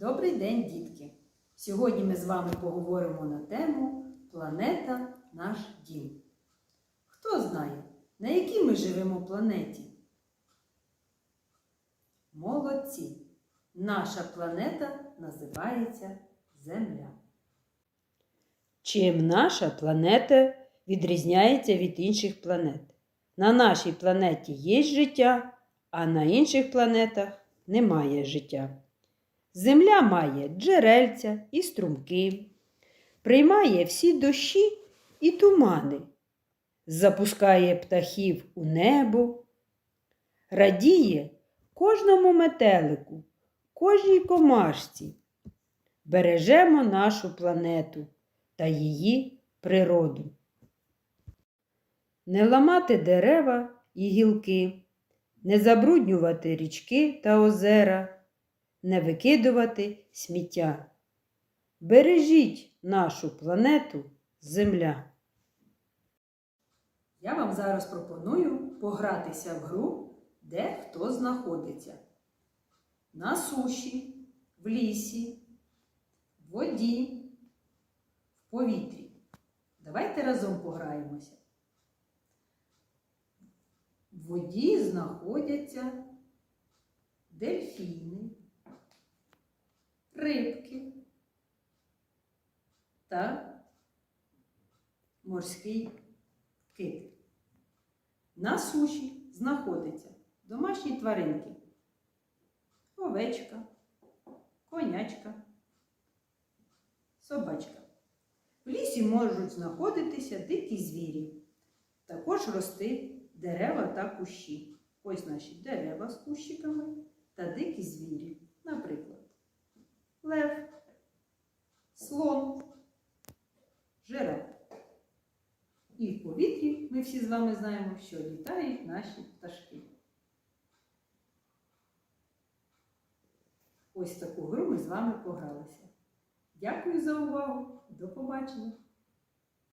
Добрий день, дітки! Сьогодні ми з вами поговоримо на тему Планета наш дім. Хто знає, на якій ми живемо планеті? Молодці! Наша планета називається Земля. Чим наша планета відрізняється від інших планет? На нашій планеті є життя, а на інших планетах немає життя. Земля має джерельця і струмки, приймає всі дощі і тумани, запускає птахів у небо, радіє кожному метелику, кожній комашці. Бережемо нашу планету та її природу. Не ламати дерева і гілки, не забруднювати річки та озера, не викидувати сміття. Бережіть нашу планету Земля. Я вам зараз пропоную погратися в гру, де хто знаходиться. На суші, в лісі, в воді, в повітрі. Давайте разом пограємося. В воді знаходяться дельфіни, рибки та морський кит. На суші знаходяться домашні тваринки, овечка, конячка, собачка. В лісі можуть знаходитися дикі звірі, також рости дерева та кущі. Ось наші дерева з кущиками та дикі звірі. Наприклад, лев, слон, жираф. І в повітрі ми всі з вами знаємо, що літають наші пташки. Ось таку гру ми з вами погралися. Дякую за увагу. До побачення!